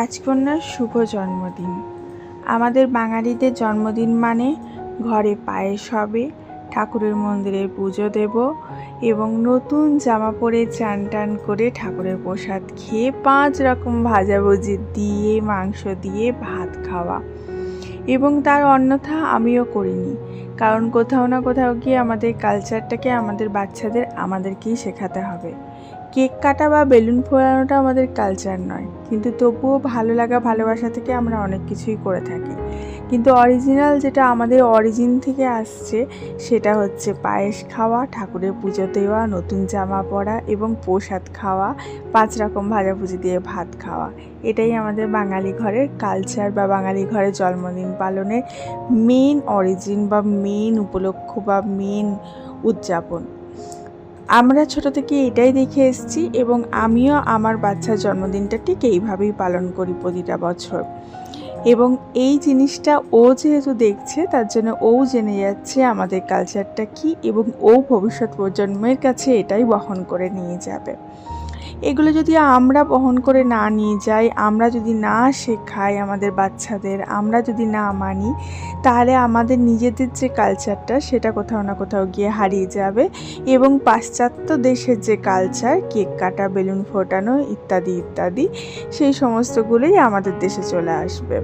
রাজকন্যার শুভ জন্মদিন। আমাদের বাঙালিদের জন্মদিন মানে ঘরে পায়েস হবে, ঠাকুরের মন্দিরে পুজো দেব এবং নতুন জামা পরে চান টান করে ঠাকুরের প্রসাদ খেয়ে পাঁচ রকম ভাজাভুজি দিয়ে, মাংস দিয়ে ভাত খাওয়া। এবং তার অন্যথা আমিও করিনি। কারণ কোথাও না কোথাও গিয়ে আমাদের কালচারটাকে আমাদের বাচ্চাদের আমাদেরকেই শেখাতে হবে। কেক কাটা বা বেলুন ফোড়ানোটা আমাদের কালচার নয়। কিন্তু তবুও ভালো লাগা ভালোবাসা থেকে আমরা অনেক কিছুই করে থাকি। কিন্তু অরিজিনাল যেটা আমাদের অরিজিন থেকে আসছে, সেটা হচ্ছে পায়েস খাওয়া, ঠাকুরের পুজো দেওয়া, নতুন জামা পরা এবং প্রসাদ খাওয়া, পাঁচ রকম ভাজাভুজি দিয়ে ভাত খাওয়া। এটাই আমাদের বাঙালি ঘরের কালচার বা বাঙালি ঘরের জন্মদিন পালনের মেন অরিজিন বা মেন উপলক্ষ বা মেন উদযাপন। আমরা ছোট থেকে এটাই দেখে এসেছি এবং আমিও আমার বাচ্চার জন্মদিনটা ঠিক এইভাবেই পালন করি প্রতিটা বছর। এবং এই জিনিসটা ও যেহেতু দেখছে, তার জন্য ও জেনে যাচ্ছে আমাদের কালচারটা কি এবং ও ভবিষ্যৎ প্রজন্মের কাছে এটাই বহন করে নিয়ে যাবে। এগুলো যদি আমরা বহন করে না নিয়ে যাই, আমরা যদি না শেখাই আমাদের বাচ্চাদের, আমরা যদি না মানি, তাহলে আমাদের নিজেদের যে কালচারটা সেটা কোথাও না কোথাও গিয়ে হারিয়ে যাবে এবং পাশ্চাত্য দেশের যে কালচার কেক কাটা, বেলুন ফোটানো ইত্যাদি ইত্যাদি, সেই সমস্তগুলোই আমাদের দেশে চলে আসবে।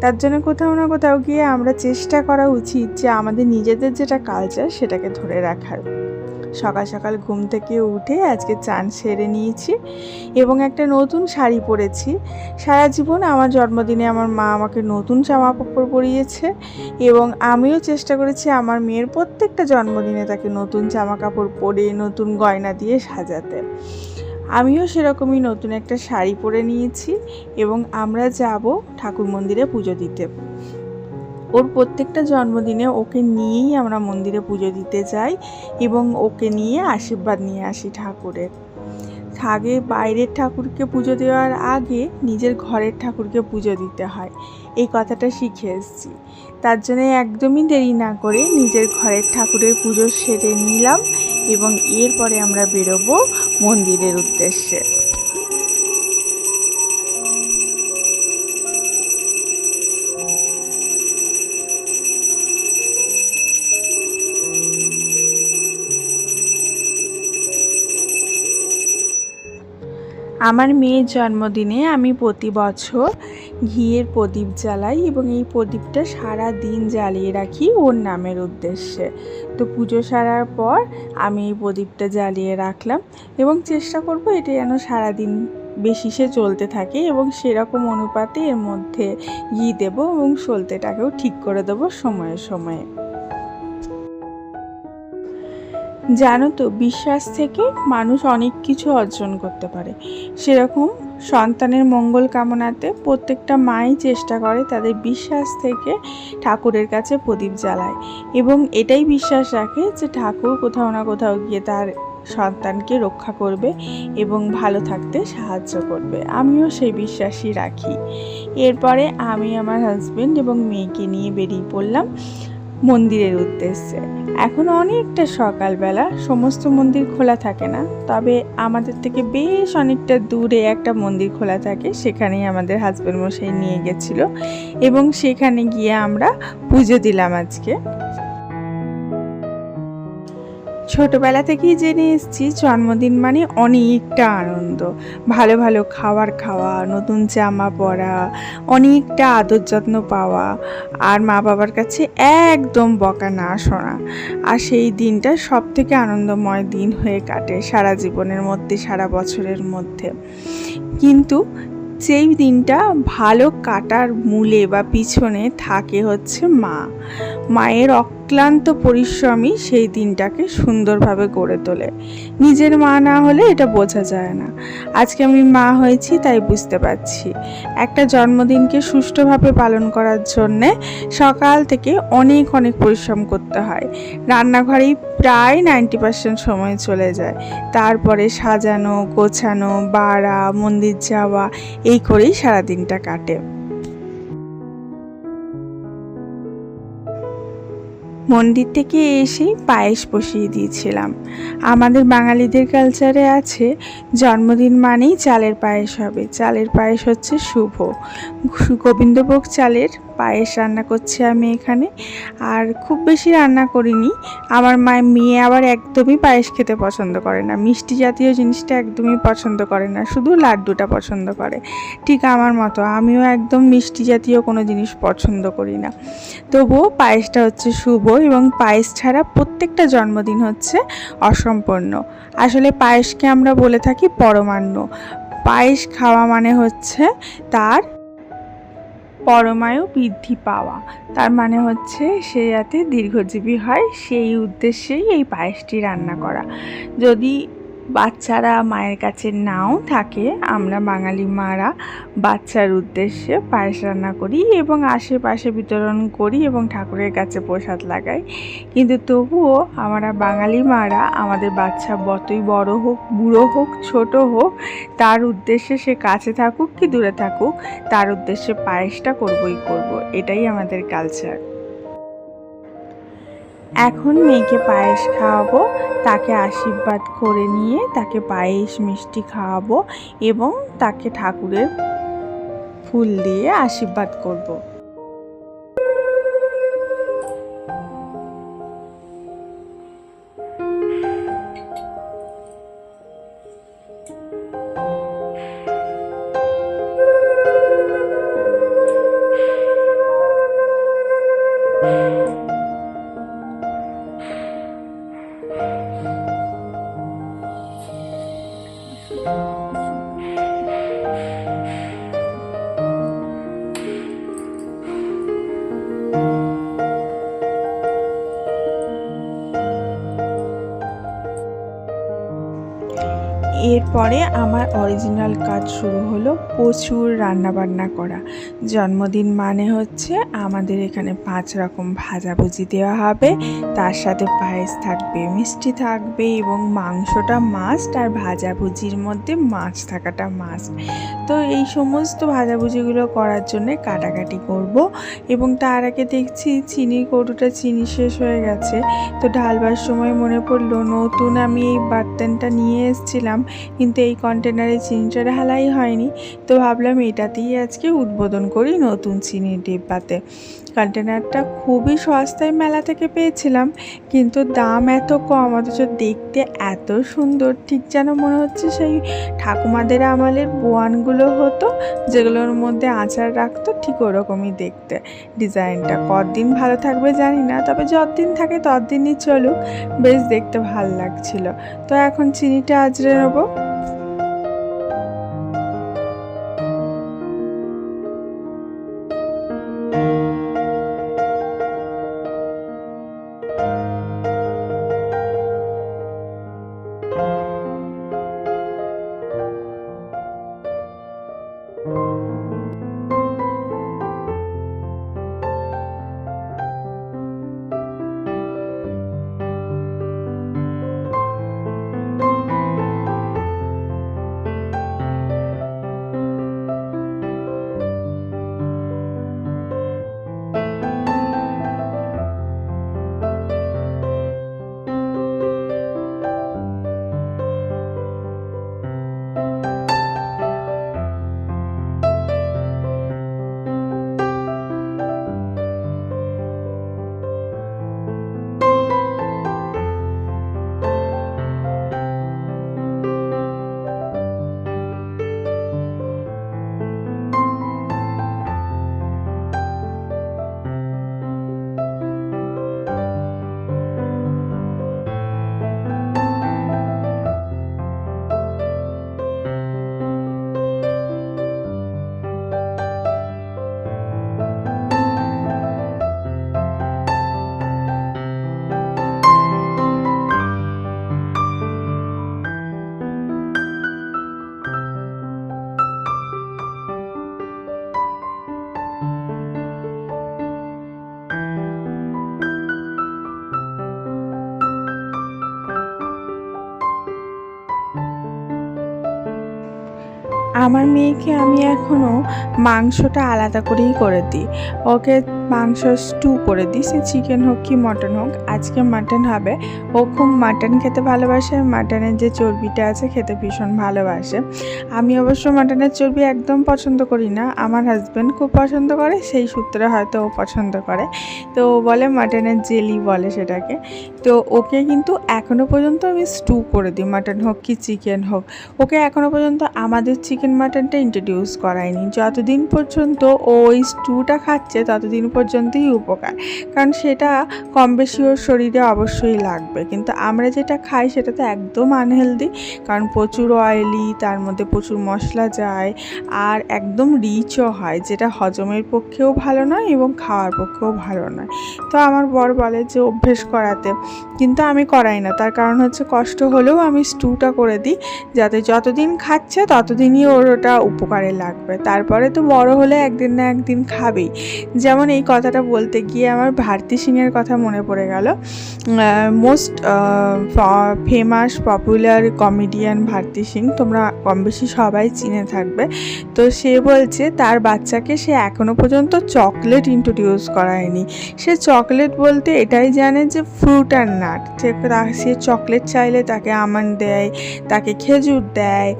তার জন্য কোথাও না কোথাও গিয়ে আমরা চেষ্টা করা উচিত যে আমাদের নিজেদের যেটা কালচার সেটাকে ধরে রাখার। সকাল সকাল ঘুম থেকে উঠে আজকে চান সেরে নিয়েছি এবং একটা নতুন শাড়ি পরেছি। সারা জীবন আমার জন্মদিনে আমার মা আমাকে নতুন জামা কাপড় পরিয়েছে এবং আমিও চেষ্টা করেছি আমার মেয়ের প্রত্যেকটা জন্মদিনে তাকে নতুন জামা কাপড় পরে, নতুন গয়না দিয়ে সাজাতে। আমিও সেরকমই নতুন একটা শাড়ি পরে নিয়েছি এবং আমরা যাব ঠাকুর মন্দিরে পুজো দিতে। ওর প্রত্যেকটা জন্মদিনে ওকে নিয়েই আমরা মন্দিরে পুজো দিতে যাই এবং ওকে নিয়ে আশীর্বাদ নিয়ে আসি ঠাকুরের আগে বাইরের ঠাকুরকে পুজো দেওয়ার আগে নিজের ঘরের ঠাকুরকে পুজো দিতে হয়। এই কথাটা শিখে এসেছি। তার জন্য একদমই দেরি না করে নিজের ঘরের ঠাকুরের পুজো সেরে নিলাম এবং এরপরে আমরা বেরোবো মন্দিরের উদ্দেশ্যে। আমার মেয়ের জন্মদিনে আমি প্রতি বছর ঘিয়ের প্রদীপ জ্বালাই এবং এই প্রদীপটা সারা দিন জ্বালিয়ে রাখি ওর নামের উদ্দেশ্যে। তো পুজো সারার পর আমি এই প্রদীপটা জ্বালিয়ে রাখলাম এবং চেষ্টা করব এটা যেন সারাদিন বেশি সে চলতে থাকে এবং সেরকম অনুপাতে এর মধ্যে ঘি দেবো এবং সলতেটাকেও ঠিক করে দেবো সময়ে সময়ে। জানো তো, বিশ্বাস থেকে মানুষ অনেক কিছু অর্জন করতে পারে। সেরকম সন্তানের মঙ্গল কামনাতে প্রত্যেকটা মাই চেষ্টা করে তাদের বিশ্বাস থেকে ঠাকুরের কাছে প্রদীপ জ্বালায়। এবং এটাই বিশ্বাস রাখে যে ঠাকুর কোথাও না কোথাও গিয়ে তার সন্তানকে রক্ষা করবে এবং ভালো থাকতে সাহায্য করবে। আমিও সেই বিশ্বাসই রাখি। এরপরে আমি আমার হাজব্যান্ড এবং মেয়েকে নিয়ে বেরিয়ে পড়লাম। মন্দিরের উদ্দেশ্যে। এখন অনেকটা সকালবেলা, সমস্ত মন্দির খোলা থাকে না, তবে আমাদের থেকে বেশ অনেকটা দূরে একটা মন্দির খোলা থাকে, সেখানেই আমাদের হাজব্যান্ড মশাই নিয়ে গেছিল এবং সেখানে গিয়ে আমরা পুজো দিলাম আজকে। ছোটবেলা থেকেই জেনে এসেছি জন্মদিন মানে অনেকটা আনন্দ। ভালো ভালো খাবার খাওয়া, নতুন জামা পরা, অনেকটা আদর যত্ন পাওয়া, আর মা বাবার কাছে একদম বকা না শোনা। আর সেই দিনটা সব থেকে আনন্দময় দিন হয়ে কাটে সারা জীবনের মধ্যে, সারা বছরের মধ্যে। কিন্তু যেই দিনটা ভালো কাটার মূলে বা পিছনে থাকে হচ্ছে মা। মায়ের অক্লান্ত পরিশ্রমই সেই দিনটাকে সুন্দরভাবে গড়ে তোলে। নিজের মা না হলে এটা বোঝা যায় না। আজকে আমি মা হয়েছি, তাই বুঝতে পারছি। একটা জন্মদিনকে সুষ্ঠুভাবে পালন করার জন্যে সকাল থেকে অনেক অনেক পরিশ্রম করতে হয়। রান্নাঘরেই প্রায় নাইনটি পার্সেন্ট সময় চলে যায়। তারপরে সাজানো, গোছানো, বাড়া, মন্দির যাওয়া, এই করেই সারাদিনটা কাটে। মন্দির থেকে এসেই পায়েস বসিয়ে দিয়েছিলাম। আমাদের বাঙালিদের কালচারে আছে, জন্মদিন মানেই চালের পায়েস হবে। চালের পায়েস হচ্ছে শুভ। গোবিন্দভোগ চালের পায়েস রান্না করছি আমি এখানে। আর খুব বেশি রান্না করিনি। আমার মায়ের মেয়ে আবার একদমই পায়েস খেতে পছন্দ করে না। মিষ্টি জাতীয় জিনিসটা একদমই পছন্দ করে না। শুধু লাড্ডুটা পছন্দ করে। ঠিক আমার মতো। আমিও একদম মিষ্টি জাতীয় কোনো জিনিস পছন্দ করি না। তবুও পায়েসটা হচ্ছে শুভ। এবং পায়েস ছাড়া প্রত্যেকটা জন্মদিন হচ্ছে অসম্পূর্ণ। আসলে পায়েসকে আমরা বলে থাকি পরমান্ন। পায়েস খাওয়া মানে হচ্ছে তার পরমায়ু বৃদ্ধি পাওয়া। তার মানে হচ্ছে সে যাতে দীর্ঘজীবী হয়, সেই উদ্দেশ্যেই এই পায়েসটি রান্না করা। যদি বাচ্চারা মায়ের কাছে নাও থাকে। আমরা বাঙালি মারা বাচ্চার উদ্দেশ্যে পায়েস রান্না করি এবং আশেপাশে বিতরণ করি এবং ঠাকুরের কাছে প্রসাদ লাগাই। কিন্তু তবুও আমরা বাঙালি মারা আমাদের বাচ্চা যতই বড় হোক, বুড়ো হোক, ছোট হোক, তার উদ্দেশ্যে সে কাছে থাকুক কি দূরে থাকুক, তার উদ্দেশ্যে পায়েসটা করবই করব। এটাই আমাদের কালচার এখন মেয়েকে পায়েস খাওয়াবো, তাকে আশীর্বাদ করে নিয়ে তাকে পায়েস মিষ্টি খাওয়াবো এবং তাকে ঠাকুরের ফুল দিয়ে আশীর্বাদ করব। এরপরে imagine অরিজিনাল কাজ শুরু হলো প্রচুর রান্নাবান্না করা। জন্মদিন মানে হচ্ছে আমাদের এখানে পাঁচ রকম ভাজাভুজি দেওয়া হবে। তার সাথে পায়েস থাকবে, মিষ্টি থাকবে এবং মাংসটা মাস্ট আর ভাজাভুজির মধ্যে মাছ থাকাটা মাস্ট তো এই সমস্ত ভাজাভুজিগুলো করার জন্য কাটাকাটি করব এবং তার আগে দেখছি চিনির কৌটোটা চিনি শেষ হয়ে গেছে। তো ঢালবার সময় মনে পড়ল, নতুন আমি এই বার্তেনটা নিয়ে এসেছিলাম, কিন্তু এই কন্টেনারে চিনিটা ঢালাই হয়নি। তো ভাবলাম এটাতেই আজকে উদ্বোধন করি নতুন চিনির ডিব্বাতে। কন্টেনারটা খুবই সস্তায় মেলা থেকে পেয়েছিলাম, কিন্তু দাম এত কম, অথচ দেখতে এত সুন্দর। ঠিক যেন মনে হচ্ছে সেই ঠাকুমাদের আমলের বোয়ানগুলো হতো, যেগুলোর মধ্যে আচার রাখতো ঠিক ওরকমই দেখতে। ডিজাইনটা কতদিন ভালো থাকবে জানি না, তবে যতদিন থাকে ততদিনই চলুক। বেশ দেখতে ভালো লাগছিল। তো এখন চিনিটা আজরে নেব। মেয়েকে আমি এখনও মাংসটা আলাদা করেই করে দিই। ওকে মাংস স্টু করে দিই, সে চিকেন হোক কি মটন হোক। আজকে মাটন হবে। ও খুব মাটন খেতে ভালোবাসে। মাটনের যে চর্বিটা আছে, খেতে ভীষণ ভালোবাসে। আমি অবশ্য মাটনের চর্বি একদম পছন্দ করি না। আমার হাজব্যান্ড খুব পছন্দ করে, সেই সূত্রে হয়তো ও পছন্দ করে। তো ও বলে মাটনের জেলি বলে সেটাকে। তো ওকে কিন্তু এখনও পর্যন্ত আমি স্টু করে দিই মাটন হোক কি চিকেন হোক। ওকে এখনও পর্যন্ত আমাদের চিকেন মাটনটা ইন্ট্রোডিউস করায়নি। যতদিন পর্যন্ত ওই স্টুটা খাচ্ছে, ততদিন পর্যন্তই উপকার। কারণ সেটা কম বেশি ওর শরীরে অবশ্যই লাগবে। কিন্তু আমরা যেটা খাই সেটা তো একদম আনহেলদি কারণ প্রচুর অয়েলি তার মধ্যে প্রচুর মশলা যায়, আর একদম রিচও হয়, যেটা হজমের পক্ষেও ভালো নয় এবং খাওয়ার পক্ষেও ভালো নয়। তো আমার বর বলে যে, অভ্যেস করাতে। কিন্তু আমি করাই না। তার কারণ হচ্ছে কষ্ট হলেও আমি স্টুটা করে দিই, যাতে যতদিন খাচ্ছে ততদিনই ওর ওটা উপকারে লাগবে। তারপরে তো বড় হলে একদিন না একদিন খাবেই। যেমন এই কথাটা বলতে গিয়ে আমার ভারতী সিংয়ের কথা মনে পড়ে গেল। Most famous popular comedian Bharti Singh, তোমরা কম বেশি সবাই চিনে থাকবে। তো সে বলছে, তার বাচ্চাকে সে এখনও পর্যন্ত চকলেট ইন্ট্রোডিউস করায়নি। সে চকলেট বলতে এটাই জানে যে ফ্রুট আর নাট সে চকলেট চাইলে তাকে আমন্ড দেয়, তাকে খেজুর দেয়,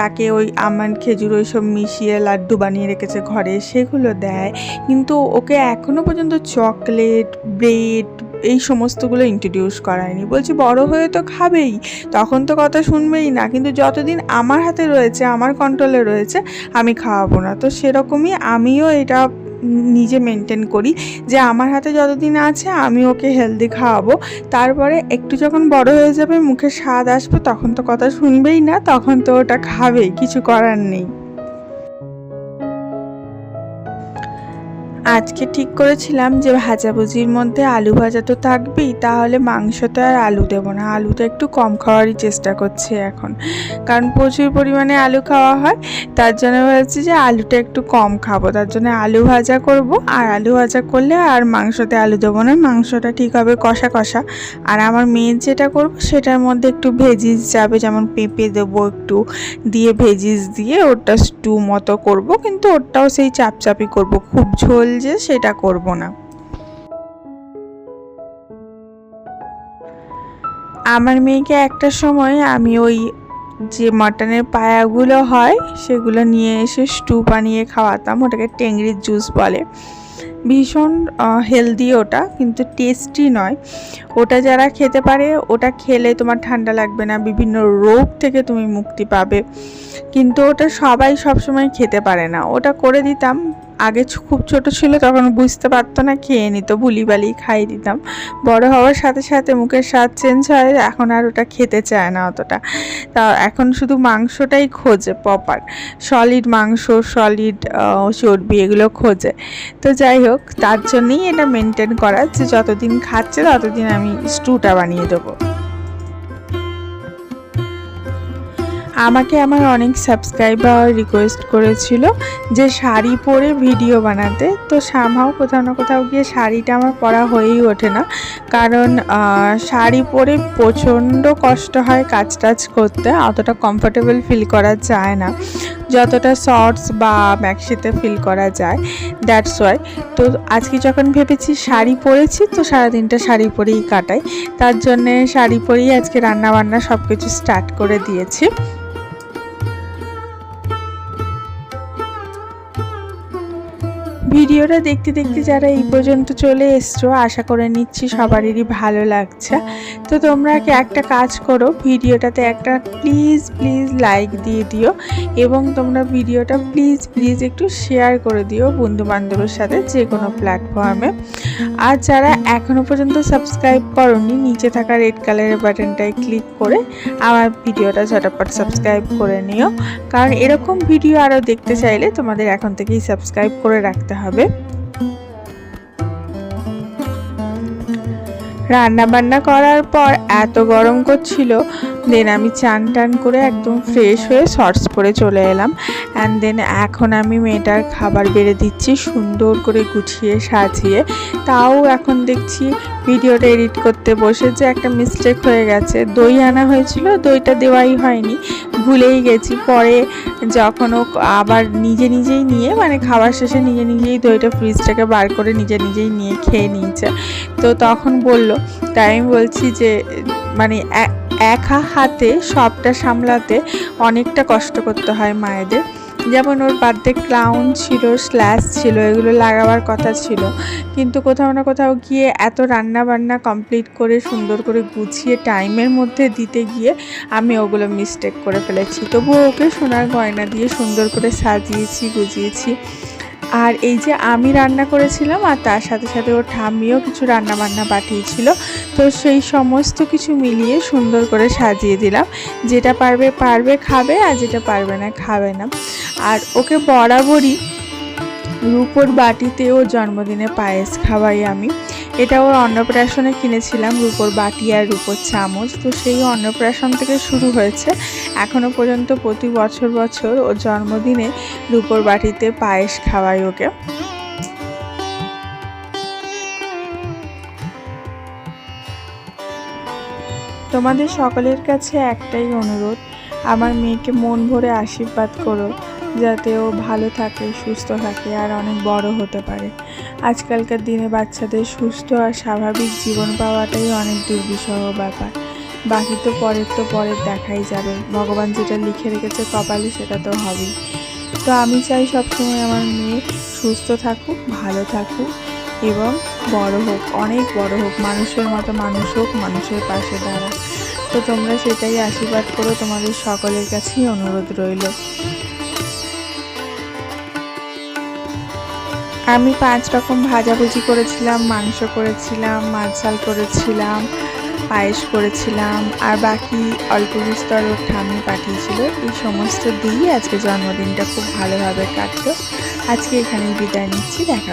তাকে ওই আমন্ড খেজুর ওই সব মিশিয়ে লাড্ডু বানিয়ে রেখেছে ঘরে, সেগুলো দেয়। কিন্তু ওকে এখনও পর্যন্ত চকলেট, ব্রেড এই সমস্তগুলো ইন্ট্রোডিউস করায়নি। বলছি, বড় হয়ে তো খাবেই, তখন তো কথা শুনবেই না, কিন্তু যতদিন আমার হাতে রয়েছে, আমার কন্ট্রোলে রয়েছে, আমি খাওয়াবো না। তো সেরকমই আমিও এটা নিজে মেনটেন করি যে, আমার হাতে যতদিন আছে, আমি ওকে হেলদি খাওয়াবো। তারপরে একটু যখন বড় হয়ে যাবে, মুখে স্বাদ আসবে, তখন তো কথা শুনবেই না, তখন তো ওটা খাবেই কিছু করার নেই। আজকে ঠিক করেছিলাম যে ভাজাভুজির মধ্যে আলু ভাজা তো থাকবেই, তাহলে মাংসতে আর আলু দেবো না। আলুটা একটু কম খাওয়ারই চেষ্টা করছি এখন। কারণ প্রচুর পরিমাণে আলু খাওয়া হয়, তার জন্য ভাবছি যে আলুটা একটু কম খাব। তার জন্য আলু ভাজা করব, আর আলু ভাজা করলে আর মাংসতে আলু দেবো না, মাংসটা ঠিক হবে কষা কষা। আর আমার মেয়ের যেটা করব, সেটার মধ্যে একটু ভেজিস যাবে, যেমন পেঁপে দেবো একটু, দিয়ে ভেজিস দিয়ে ওটা স্টু মতো করব, কিন্তু ওটাও সেই চাপচাপি করব। খুব ঝোল যে সেটা করব না। আমার মেয়েকে একটা সময় আমি ওই যে মাটনের পায়াগুলো হয়, সেগুলো নিয়ে এসে স্টু বানিয়ে খাওয়াতাম, ওটাকে টেংরির জুস বলে। ভীষণ হেলদি ওটা, কিন্তু টেস্টি নয়। ওটা যারা খেতে পারে, ওটা খেলে তোমার ঠান্ডা লাগবে না, বিভিন্ন রোগ থেকে তুমি মুক্তি পাবে। কিন্তু ওটা সবাই সবসময় খেতে পারে না। ওটা করে দিতাম আগে খুব ছোট ছিল, তখন বুঝতে পারতো না খেয়ে নিত বুলিবালি খাইয়ে দিতাম। বড় হওয়ার সাথে সাথে মুখের স্বাদ চেঞ্জ হয়, এখন আর ওটা খেতে চায় না অতটা। তা এখন শুধু মাংসটাই খোঁজে প্রপার সলিড মাংস সলিড চর্বি এগুলো খোঁজে। তো যাই হোক, তার জন্যই এটা মেনটেন করা যে যতদিন খাচ্ছে ততদিন আমি স্টুটা বানিয়ে দেবো। আমাকে আমার অনেক সাবস্ক্রাইবার রিকোয়েস্ট করেছিল যে শাড়ি পরে ভিডিও বানাতে। তো সামহাও কোথাও না কোথাও গিয়ে শাড়িটা আমার পরা হয়েই ওঠে না। কারণ শাড়ি পরে প্রচণ্ড কষ্ট হয় কাজ টাজ করতে। অতটা কমফোর্টেবল ফিল করা যায় না। যতটা শর্টস বা ম্যাক্সিতে ফিল করা যায় দ্যাটস ওয়াই তো আজকে যখন ভেবেছি শাড়ি পরেছি, তো সারাদিনটা শাড়ি পরেই কাটাই। তার জন্যে শাড়ি পরেই আজকে রান্না বান্না সব কিছু স্টার্ট করে দিয়েছি। ভিডিওটা দেখতে দেখতে যারা এই পর্যন্ত চলে এসছো আশা করে নিচ্ছি সবারই ভালো লাগছে। তো তোমরা কি একটা কাজ করো ভিডিওটাতে একটা প্লিজ প্লিজ লাইক দিয়ে দিও এবং তোমরা ভিডিওটা প্লিজ প্লিজ একটু শেয়ার করে দিও বন্ধু বান্ধবের সাথে যে কোনো প্ল্যাটফর্মে আর যারা এখনও পর্যন্ত সাবস্ক্রাইব করনি নিচে থাকা রেড কালারের বাটনটায় ক্লিক করে আমার ভিডিওটা ঝটাপট সাবস্ক্রাইব করে নিও। কারণ এরকম ভিডিও আরও দেখতে চাইলে তোমাদের এখন থেকেই সাবস্ক্রাইব করে রাখতে হবে। রান্না বান্না করার পর এত গরম করছিল দেন আমি চান টান করে একদম ফ্রেশ হয়ে শর্টস পরে চলে এলাম। অ্যান্ড দেন এখন আমি মেয়েটার খাবার বেড়ে দিচ্ছি, সুন্দর করে গুছিয়ে সাজিয়ে। তাও এখন দেখছি ভিডিওটা এডিট করতে বসে যে একটা মিস্টেক হয়ে গেছে। দই আনা হয়েছিল, দইটা দেওয়াই হয়নি। ভুলেই গেছি। পরে যখন ও আবার নিজে নিজেই নিয়ে মানে খাবার শেষে নিজে নিজেই দইটা ফ্রিজ থেকে বার করে নিজে নিজেই নিয়ে খেয়ে নিয়েছে। তো তখন বলল, তাই আমি বলছি যে মানে এক হাতে সবটা সামলাতে অনেকটা কষ্ট করতে হয় মায়েদের। যেমন ওর বার্থডে ক্লাউন ছিল স্ল্যাশ ছিল, এগুলো লাগাবার কথা ছিল। কিন্তু কোথাও না কোথাও গিয়ে এত রান্না বান্না কমপ্লিট করে, সুন্দর করে গুছিয়ে টাইমের মধ্যে দিতে গিয়ে আমি ওগুলো মিস্টেক করে ফেলেছি। তবুও ওকে সোনার গয়না দিয়ে সুন্দর করে সাজিয়েছি, গুজিয়েছি। আর এই যে আমি রান্না করেছিলাম আর তার সাথে সাথে ওর ঠাম্মিও কিছু রান্না বান্না পাঠিয়েছিল, তো সেই সমস্ত কিছু মিলিয়ে সুন্দর করে সাজিয়ে দিলাম। যেটা পারবে পারবে খাবে আর যেটা পারবে না, খাবে না। আর ওকে বরাবরই রূপোর বাটিতেও জন্মদিনে পায়েস খাওয়াই আমি। এটা ওর অন্নপ্রাশনে কিনেছিলাম, রূপোর বাটি আর রূপোর চামচ। তো সেই অন্নপ্রাশন থেকে শুরু হয়েছে। এখনও পর্যন্ত প্রতি বছর বছর ওর জন্মদিনে রূপোর বাটিতে পায়েস খাওয়াই ওকে। তোমাদের সকলের কাছে একটাই অনুরোধ, আমার মেয়েকে মন ভরে আশীর্বাদ করো, যাতে ও ভালো থাকে, সুস্থ থাকে আর অনেক বড় হতে পারে। আজকালকার দিনে বাচ্চাদের সুস্থ আর স্বাভাবিক জীবন পাওয়াটাই অনেক দুর্বিষহ ব্যাপার। বাকি তো পরের তো পরের দেখাই যাবে। ভগবান যেটা লিখে রেখেছে কপালে সেটা তো হবেই। তো আমি চাই সবসময় আমার মেয়ে সুস্থ থাকুক, ভালো থাকুক এবং বড় হোক, অনেক বড় হোক, মানুষের মতো মানুষ হোক, মানুষের পাশে দাঁড়াক। তো তোমরা সেটাই আশীর্বাদ করো। তোমাদের সকলের কাছেই অনুরোধ রইল। আমি পাঁচ রকম ভাজাভুজি করেছিলাম, মাংস করেছিলাম মাছ ঝাল করেছিলাম, পায়েস করেছিলাম, আর বাকি অল্প বিস্তর ওর ঠামি পাঠিয়েছিল। এই সমস্ত দিয়েই আজকে জন্মদিনটা খুব ভালোভাবে কাটলো। আজকে এখানেই বিদায় নিচ্ছি, দেখা